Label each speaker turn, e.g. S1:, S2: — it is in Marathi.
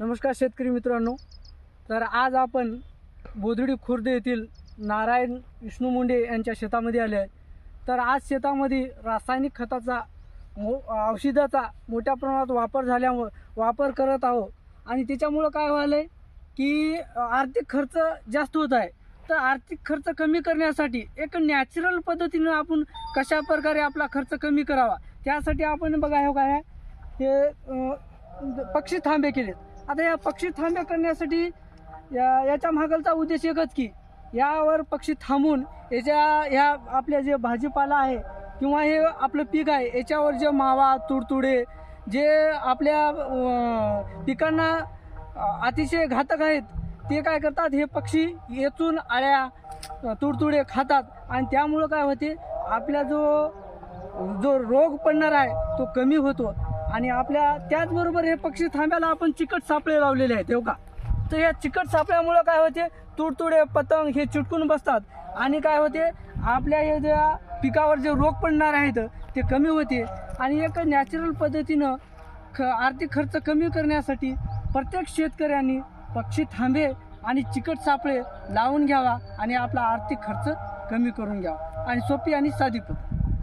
S1: नमस्कार शेतकरी मित्रांनो. तर आज आपण बोधडी खुर्द येथील नारायण विष्णू मुंडे यांच्या शेतामध्ये आले आहे. तर आज शेतामध्ये रासायनिक खताचा मो औषधाचा मोठ्या प्रमाणात वापर झाल्यामुळं वापर करत आहोत. आणि त्याच्यामुळं काय व्हायलं आहे की आर्थिक खर्च जास्त होत आहे. तर आर्थिक खर्च कमी करण्यासाठी एक नॅचरल पद्धतीनं आपण कशा प्रकारे आपला खर्च कमी करावा? त्यासाठी आपण बघा हे काय हे पक्षी थांबे केलेत. आता या पक्षी थांब्या करण्यासाठी या याच्या मागलचा उद्देश एकच की यावर पक्षी थांबून याच्या ह्या आपल्या जे भाजीपाला आहे किंवा हे आपलं पीक आहे याच्यावर जे मावा तुडतुडे जे आपल्या पिकांना अतिशय घातक आहेत ते काय करतात हे पक्षी येचून आळ्या तुडतुडे खातात. आणि त्यामुळं काय होते आपला जो जो रोग पडणार आहे तो कमी होतो. आणि आपल्या त्याचबरोबर हे पक्षी थांब्याला आपण चिकट सापळे लावलेले आहेत हो का? तर या चिकट सापळ्यामुळं काय होते? तुडतुडे पतंग हे चिटकून बसतात. आणि काय होते? आपल्या हे ज्या पिकावर जे रोग पडणार आहेत ते कमी होते. आणि एक नॅचरल पद्धतीनं ख आर्थिक खर्च कमी करण्यासाठी प्रत्येक शेतकऱ्यांनी पक्षी थांबे आणि चिकट सापळे लावून घ्यावा आणि आपला आर्थिक खर्च कमी करून घ्यावा. आणि सोपी आणि साधी पद्धत.